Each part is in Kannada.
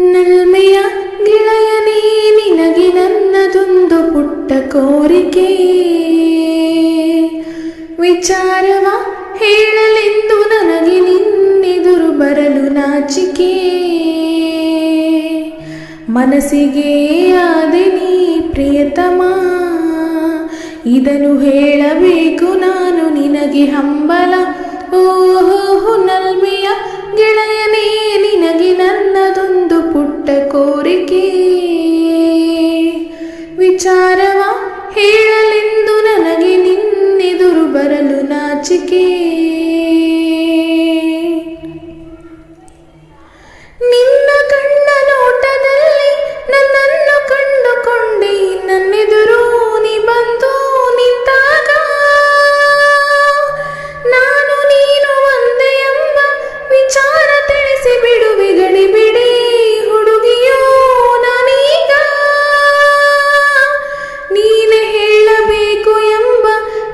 ನಲ್ಮೆಯ ಗೆಳೆಯನೇ ನಿನಗೆ ನನ್ನದೊಂದು ಪುಟ್ಟ ಕೋರಿಕೆ. ವಿಚಾರವ ಹೇಳಲೆಂದು ನನಗೆ ನಿನ್ನೆದುರು ಬರಲು ನಾಚಿಕೆ. ಮನಸ್ಸಿಗೆ ಆದೆ ನೀ ಪ್ರಿಯತಮ, ಇದನ್ನು ಹೇಳಬೇಕು ನಾನು ನಿನಗೆ ಹಂಬಲ. ಓಹೋ, ನಲ್ಮೆಯ ಗೆಳೆಯನೇ ಕೋರಿಕೆ ವಿಚಾರವ ಹೇಳಲೆಂದು ನನಗೆ ನಿನ್ನೆದುರು ಬರಲು ನಾಚಿಕೆ.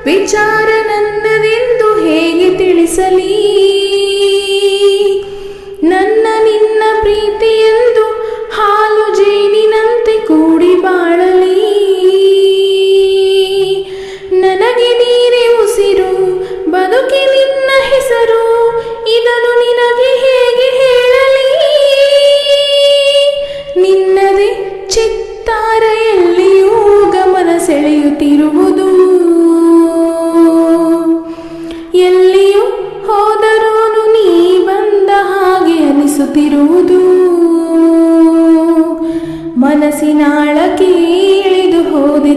ವಿಚಾರ ನನ್ನದೆಂದು ಹೇಗೆ ತಿಳಿಸಲಿ?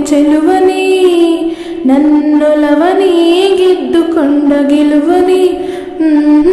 ಚೆಲುವನೇ ನನ್ನೊಲವನೇ ಗೆದ್ದುಕೊಂಡ ಗೆಲುವನೇ ಹ್ಮ್